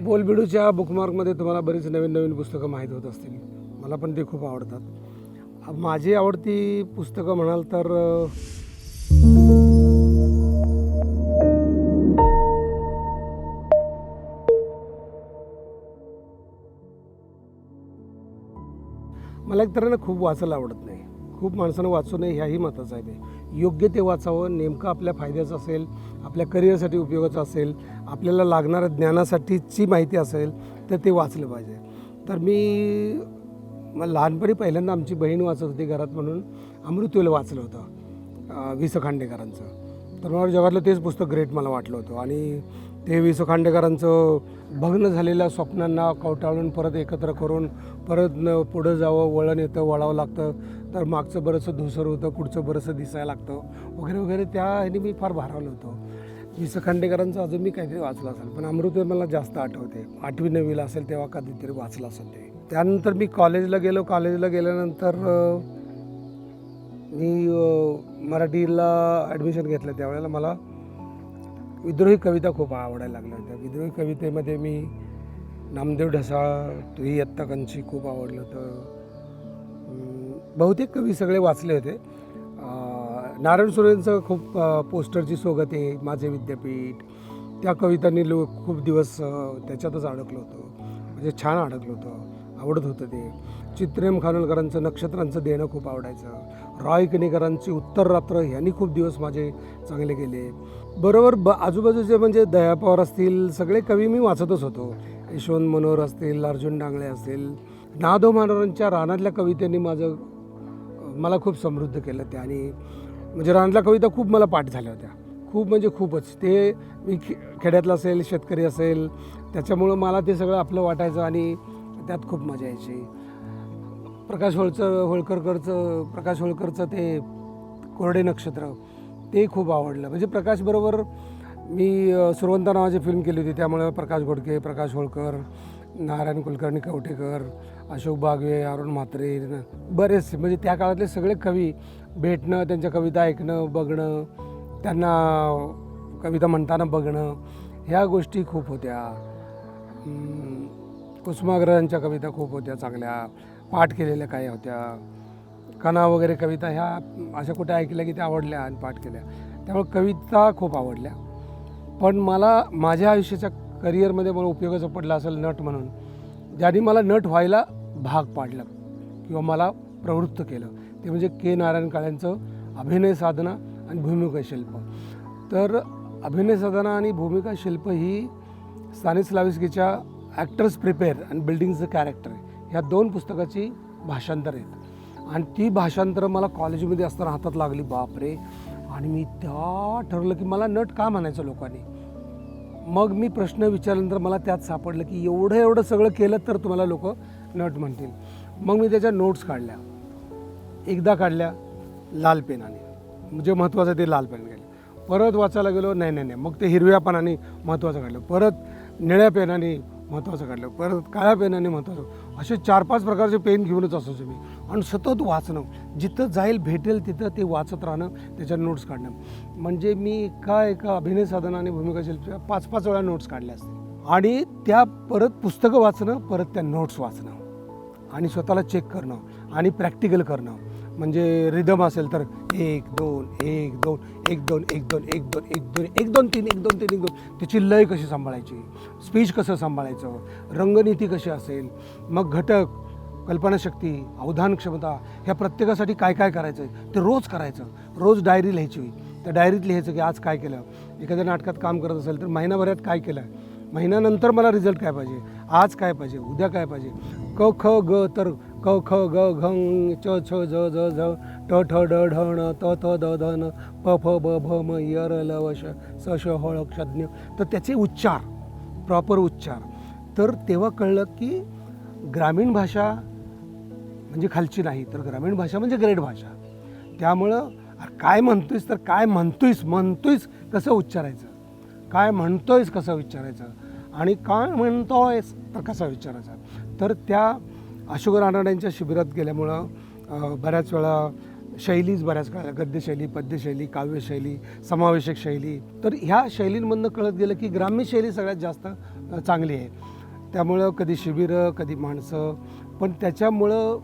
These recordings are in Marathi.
बोलबिडूच्या बुकमार्कमध्ये तुम्हाला बरीच नवीन नवीन पुस्तकं माहीत होत असतील. मला पण ते खूप आवडतात. माझी आवडती पुस्तकं म्हणाल तर मला एक तऱ्हेनं खूप वाचायला आवडत नाही. खूप माणसानं वाचू नये ह्याही महत्त्वाचं आहे ते. योग्य ते वाचावं नेमकं आपल्या फायद्याचं असेल आपल्या करिअरसाठी उपयोगाचं असेल आपल्याला लागणाऱ्या ज्ञानासाठीची माहिती असेल तर ते वाचलं पाहिजे. तर मी लहानपणी पहिल्यांदा आमची बहीण वाचत होती घरात म्हणून अमृतवेल वाचलं होतं वि स खांडेकरांचं तर मला जगातलं तेच पुस्तक ग्रेट मला वाटलं होतं. आणि ते वि सु खांडेकरांचं भग्न झालेल्या स्वप्नांना कवटाळून परत एकत्र करून परत न पुढं जावं वळण येतं वळावं लागतं. तर मागचं बरंचसं धुसर होतं पुढचं बरंचसं दिसायला लागतं. वगैरे वगैरे त्या ह्याने मी फार भारावलं होतं. वि स खांडेकरांचं अजून मी काहीतरी वाचलं असेल पण अमृत मला जास्त आठवते. आठवी नववीला असेल तेव्हा कधीतरी वाचलं असेल ते. त्यानंतर मी कॉलेजला गेलो. कॉलेजला गेल्यानंतर मी मराठीला ॲडमिशन घेतलं त्यावेळेला मला. विद्रोही कविता खूप आवडायला लागल्या होत्या. विद्रोही कवितेमध्ये मी नामदेव ढसाळ तुही यत्ताकांची खूप आवडलं होतं. बहुतेक कवी सगळे वाचले होते. नारायण सुरेंचं खूप पोस्टरची सोगत आहे माझे विद्यापीठ. त्या कवितांनी लो खूप दिवस त्याच्यातच अडकलो होतो. म्हणजे छान अडकलं होतं. आवडत होतं ते. चित्रेम खानोलकरांचं नक्षत्रांचं देणं खूप आवडायचं. रॉय कणेकरांची उत्तर रात्र ह्यांनी खूप दिवस माझे चांगले गेले बरोबर ब आजूबाजूचे म्हणजे दया पवार असतील सगळे कवी मी वाचतच होतो. यशवंत मनोहर असतील अर्जुन डांगळे असतील. नादो महाराजांच्या रानातल्या कवितेने माझं मला खूप समृद्ध केलं ते. आणि म्हणजे रानातल्या कविता खूप मला पाठ झाल्या होत्या. खूप म्हणजे खूपच. ते मी खे खेड्यातलं असेल शेतकरी असेल त्याच्यामुळं मला ते सगळं आपलं वाटायचं आणि त्यात खूप मजा यायची. प्रकाश होळचं होळकरकरचं प्रकाश होळकरचं ते कोरडे नक्षत्र. ते खूप आवडलं. म्हणजे प्रकाशबरोबर मी सुरवंत सुरवंता नावाची फिल्म केली होती. त्यामुळे प्रकाश घोडके प्रकाश होळकर नारायण कुलकर्णी कवटेकर अशोक बागवे अरुण म्हात्रे बरेचसे म्हणजे त्या काळातले सगळे कवी भेटणं त्यांच्या कविता ऐकणं बघणं त्यांना कविता म्हणताना बघणं ह्या गोष्टी खूप होत्या. कुसुमाग्रजांच्या कविता खूप होत्या चांगल्या. पाठ केलेल्या काही होत्या. कणा वगैरे कविता ह्या अशा कुठे ऐकल्या की त्या आवडल्या आणि पाठ केल्या. त्यामुळे कविता खूप आवडल्या. पण मला माझ्या आयुष्याच्या करिअरमध्ये मला उपयोगाचं पडलं असेल नट म्हणून ज्यांनी मला नट व्हायला भाग पाडलं किंवा मला प्रवृत्त केलं. ते म्हणजे के. नारायण काळेंचं अभिनय साधना आणि भूमिका शिल्प. तर अभिनय साधना आणि भूमिका शिल्प ही स्तानिस्लाविस्कीच्या ॲक्टर्स प्रिपेअर आणि बिल्डिंगचं कॅरेक्टर ह्या दोन पुस्तकाची भाषांतर आहेत. आणि ती भाषांतर मला कॉलेजमध्ये असताना हातात लागली बापरे. आणि मी त्या ठरवलं की मला नट का म्हणायचं लोकांनी? मग मी प्रश्न विचारल्यानंतर मला त्यात सापडलं की एवढं एवढं सगळं केलं तर तुम्हाला लोक नट म्हणतील. मग मी त्याच्या नोट्स काढल्या. एकदा काढल्या लाल पेनाने. म्हणजे महत्त्वाचं ते लाल पेन गेलं परत वाचायला गेलो नाही नाही नाही. मग ते हिरव्या पानाने महत्त्वाचं काढलं. परत निळ्या पेनाने महत्त्वाचं काढलं. परत काळ्या पेनाने महत्त्वाचं असे चार पाच प्रकारचे पेन घेऊनच असायचो मी आणि सतत वाचणं. जिथं जाईल भेटेल तिथं ते वाचत राहणं त्याच्या नोट्स काढणं. म्हणजे मी एका एका अभिनय साधनाने आणि भूमिका पाच पाच वेळा नोट्स काढल्या असतील आणि त्या परत पुस्तकं वाचणं परत त्या नोट्स वाचणं. आणि स्वतःला चेक करणं. आणि प्रॅक्टिकल करणं. म्हणजे रिदम असेल तर एक दोन एक दोन एक दोन एक दोन एक दोन एक दोन एक दोन तीन एक दोन तीन एक दोन. त्याची लय कशी सांभाळायची? स्पीच कसं सांभाळायचं? रंगनीती कशी असेल? मग घटक कल्पनाशक्ती अवधान क्षमता ह्या प्रत्येकासाठी काय काय करायचं ते रोज करायचं. रोज डायरी लिहायची त्या डायरीत लिहायचं की आज काय केलं? एखाद्या नाटकात काम करत असेल तर महिनाभरात काय केलं? महिन्यानंतर मला रिझल्ट काय पाहिजे? आज काय पाहिजे? उद्या काय पाहिजे? क ख ग तर क ख ग घ च छ ज ज झ ट ठ ड ढ ण त थ द ध न प फ ब भ म य र ल व श स श ह ळ क्षज्ञ तर त्याचे उच्चार प्रॉपर उच्चार. तर तेव्हा कळलं की ग्रामीण भाषा म्हणजे खालची नाही तर ग्रामीण भाषा म्हणजे ग्रेट भाषा. त्यामुळं काय म्हणतोयस तर काय म्हणतोयस म्हणतोयस कसं उच्चारायचं? काय म्हणतोयस कसं विचारायचं आणि काय म्हणतोयस तर कसं विचारायचं तर त्या अशोक रानड्यांच्या शिबिरात गेल्यामुळं बऱ्याच वेळा शैलीच बऱ्याच कळल्या गद्यशैली पद्यशैली काव्यशैली समावेशक शैली तर ह्या शैलींमधनं कळत गेलं की ग्राम्य शैली सगळ्यात जास्त चांगली आहे. त्यामुळं कधी शिबिरं कधी माणसं पण त्याच्यामुळं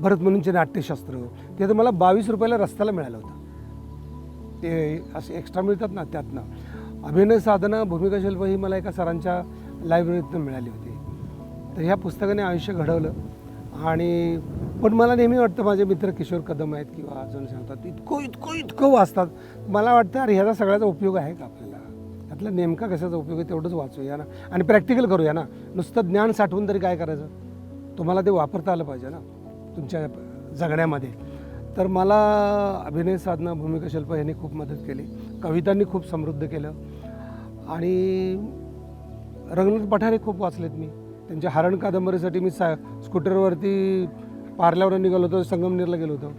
भरतमुनींचे नाट्यशास्त्र. ते तर मला बावीस रुपयाला रस्त्याला मिळालं होतं. ते असे एक्स्ट्रा मिळतात ना त्यातनं. अभिनय साधना भूमिका शिल्प ही मला एका सरांच्या लायब्ररीतनं मिळाली होती. तर ह्या पुस्तकाने आयुष्य घडवलं. आणि पण मला नेहमी वाटतं माझे मित्र किशोर कदम आहेत किंवा अजून सांगतात इतकं इतकं इतकं वाचतात. मला वाटतं अरे ह्याचा सगळ्याचा उपयोग आहे का आपल्याला? त्यातला नेमका कशाचा उपयोग आहे तेवढंच वाचूया ना. आणि प्रॅक्टिकल करूया ना. नुसतं ज्ञान साठवून तरी काय करायचं? तुम्हाला ते वापरता आलं पाहिजे ना तुमच्या जगण्यामध्ये. तर मला अभिनय साधना भूमिका शिल्प यांनी खूप मदत केली. कवितांनी खूप समृद्ध केलं. आणि रंगनाथ पठारे खूप वाचलेत मी. त्यांच्या हरण कादंबरीसाठी मी सा स्कूटरवरती पार्ल्यावर निघालो होतो संगमनेरला गेलो होतो.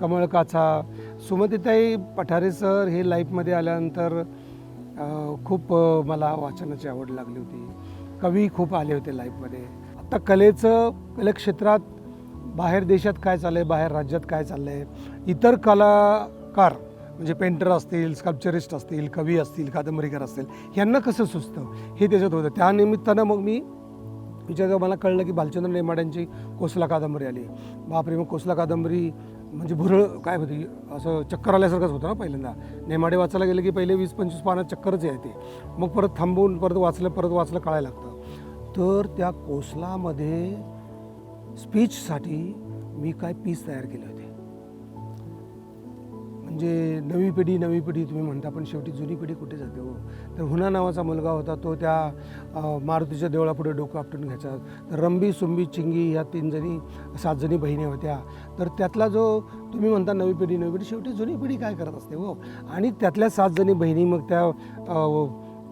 कमळ काचा सुमतीताई पठारे सर हे लाईफमध्ये आल्यानंतर खूप मला वाचनाची आवड लागली होती. कवी खूप आले होते लाईफमध्ये. आता कलेचं कलेक्षेत्रात बाहेर देशात काय चाललं आहे बाहेर राज्यात काय चाललं आहे इतर कलाकार म्हणजे पेंटर असतील स्कल्पचरिस्ट असतील कवी असतील कादंबरीकार असतील यांना कसं सुचतं? हे त्याच्यात होतं. त्यानिमित्तानं मग मी विचार जेव्हा मला कळलं की भालचंद्र नेमाड्यांची कोसला कादंबरी आली. बापरे मग कोसला कादंबरी म्हणजे भुरळ काय होती? असं चक्कर आल्यासारखंच होतं ना पहिल्यांदा. नेमाडे वाचायला गेलं की पहिले वीस पंचवीस पानात चक्करच येते मग परत थांबवून परत वाचलं परत वाचलं कळायला लागतं. तर त्या कोसलामध्ये स्पीचसाठी मी काय पीस तयार केलं? म्हणजे नवी पिढी नवी पिढी तुम्ही म्हणता पण शेवटी जुनी पिढी कुठे जाते हो? तर हुना नावाचा मुलगा होता तो त्या मारुतीच्या देवळापुढे डोकं आपटून घ्यायचा. तर रंबी सुंबी चिंगी ह्या तीन जणी सात जणी बहिणी होत्या. तर त्यातला जो तुम्ही म्हणता नवी पिढी नवी पिढी शेवटी जुनी पिढी काय करत असते हो? आणि त्यातल्या सात जणी बहिणी मग त्या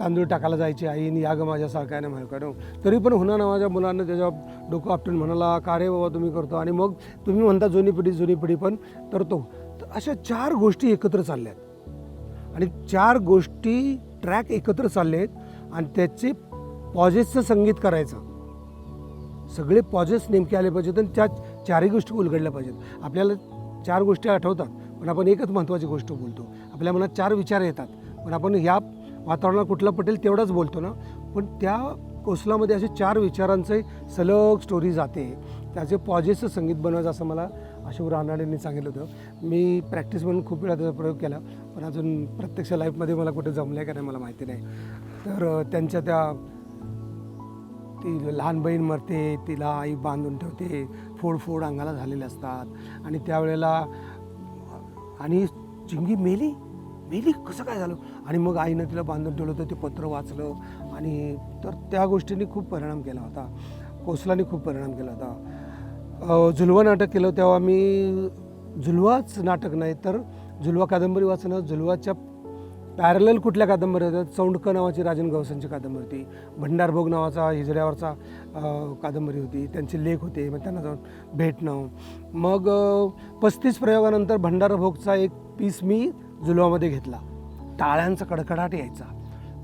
तांदूळ टाकायला जायची आईने आणि ग माझ्या सारख्याने म्हणकडो तरी पण हुना नावाच्या मुलांना त्याच्या डोकं आपटून म्हणाला का रे बाबा तुम्ही करतो? आणि मग तुम्ही म्हणता जुनी पिढी जुनी पिढी पण करतो. तर अशा चार गोष्टी एकत्र चालल्या आहेत आणि चार गोष्टी ट्रॅक एकत्र चालले आहेत आणि त्याचे पॉजेसचं संगीत करायचं. सगळे पॉजेस नेमके आले पाहिजेत आणि त्या चारही गोष्टी उलगडल्या पाहिजेत. आपल्याला चार गोष्टी आठवतात पण आपण एकच महत्त्वाची गोष्ट बोलतो. आपल्या मनात चार विचार येतात. पण आपण ह्या वातावरणात कुठला पटेल तेवढाच बोलतो ना. पण त्या कोसलामध्ये असे चार विचारांचे सलग स्टोरी जाते. त्याचे पॉजेसचं संगीत बनवायचं असं मला अशोक रानाडेंनी सांगितलं होतं. मी प्रॅक्टिस म्हणून खूप वेळा त्याचा प्रयोग केला पण अजून प्रत्यक्ष लाईफमध्ये मला कुठे जमलं आहे का नाही मला माहिती नाही. तर त्यांच्या त्या ती लहान बहीण मरते तिला आई बांधून ठेवते फोड फोड अंगाला झालेले असतात. आणि त्यावेळेला आणि चिंगी मेली? मेली? कसं काय झालं? आणि मग आईनं तिला बांधून ठेवलं होतं ते पत्र वाचलं. आणि तर त्या गोष्टींनी खूप परिणाम केला होता. कोसलाने खूप परिणाम केला होता. झुलवा नाटक केलं तेव्हा मी झुलवाच नाटक नाही तर झुलवा कादंबरी वाचणं झुलवाच्या पॅरल कुठल्या कादंबरी होत्या? चौंडकं नावाची राजन गवसांची कादंबरी होती भंडारभोग नावाचा हिजड्यावरचा कादंबरी होती त्यांचे लेख होते मग त्यांना जाऊन भेटणं. मग पस्तीस प्रयोगानंतर भंडारभोगचा एक पीस मी जुलवामध्ये घेतला. टाळ्यांचा कडकडाट यायचा.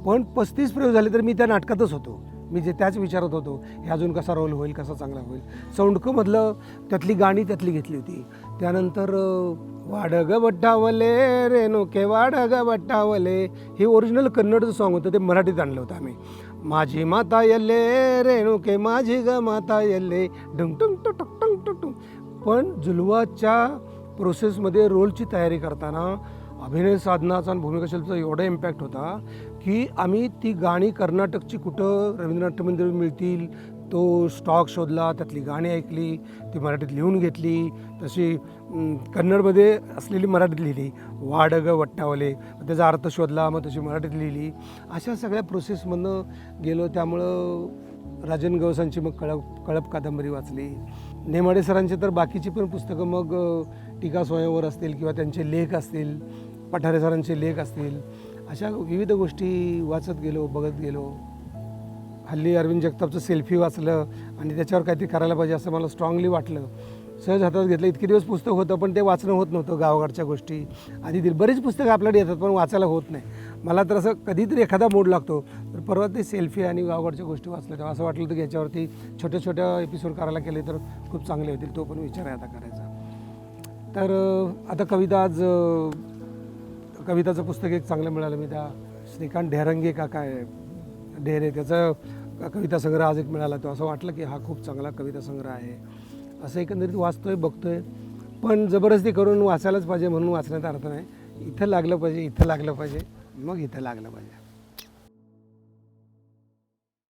पण पस्तीस प्रयोग झाले तर मी त्या नाटकातच होतो. मी जे त्याच विचारत होतो हे अजून कसा रोल होईल कसा चांगला होईल? चौंडकंमधलं त्यातली गाणी त्यातली घेतली होती. त्यानंतर वाडग बट्टावले रेणुके वाडग बट्टावले. हे ओरिजिनल कन्नडचं सॉन्ग होतं ते मराठीत आणलं होतं आम्ही. माझी माता येल्ले रेणुके माझी ग माता येल्ले. डुंग टुंग टुटुक टुंग टुटुंग पण जुलवाच्या प्रोसेसमध्ये रोलची तयारी करताना अभिनय साधनाचा आणि भूमिका शिल्पचा एवढा इम्पॅक्ट होता की आम्ही ती गाणी कर्नाटकची कुठं रवींद्रनाथ मंदिर मिळतील तो स्टॉक शोधला त्यातली गाणी ऐकली ती मराठीत लिहून घेतली तशी कन्नडमध्ये असलेली मराठीत लिहिली वाडग वट्टावले त्याचा अर्थ शोधला मग तशी मराठीत लिहिली. अशा सगळ्या प्रोसेसमधनं गेलो त्यामुळं राजन गवसांची मग कळप कळप कादंबरी वाचली. नेमाडे सरांचे तर बाकीची पण पुस्तकं मग टीका स्वयंवर असतील किंवा त्यांचे लेख असतील पठारे सरांचे लेख असतील अशा विविध गोष्टी वाचत गेलो बघत गेलो. हल्ली अरविंद जगतापचं सेल्फी वाचलं आणि त्याच्यावर काहीतरी करायला पाहिजे असं मला स्ट्रॉंगली वाटलं. सहज हातात घेतलं. इतके दिवस पुस्तक होतं पण ते वाचणं होत नव्हतं गावाकडच्या गोष्टी. आधी ती बरीच पुस्तकं आपल्याकडे येतात पण वाचायला होत नाही. मला तर असं कधीतरी एखादा मूड लागतो. तर परवा ते सेल्फी आणि गावाकडच्या गोष्टी वाचल्या. तेव्हा असं वाटलं तर की याच्यावरती छोट्या छोट्या एपिसोड करायला केले तर खूप चांगले होतील. तो पण विचार आहे आता करायचा. तर आता कविता आज कविताचं पुस्तक एक चांगलं मिळालं. मी त्या श्रीकांत ढेरंगे का काय ढेरे त्याचं कविता संग्रह आज एक मिळाला तो. असं वाटलं की हा खूप चांगला कविता संग्रह आहे. असं एकंदरीत वाचतोय बघतोय. पण जबरदस्ती करून वाचायलाच पाहिजे म्हणून वाचण्याचा अर्थ नाही. इथं लागलं पाहिजे इथं लागलं पाहिजे. मग इथं लागलं पाहिजे.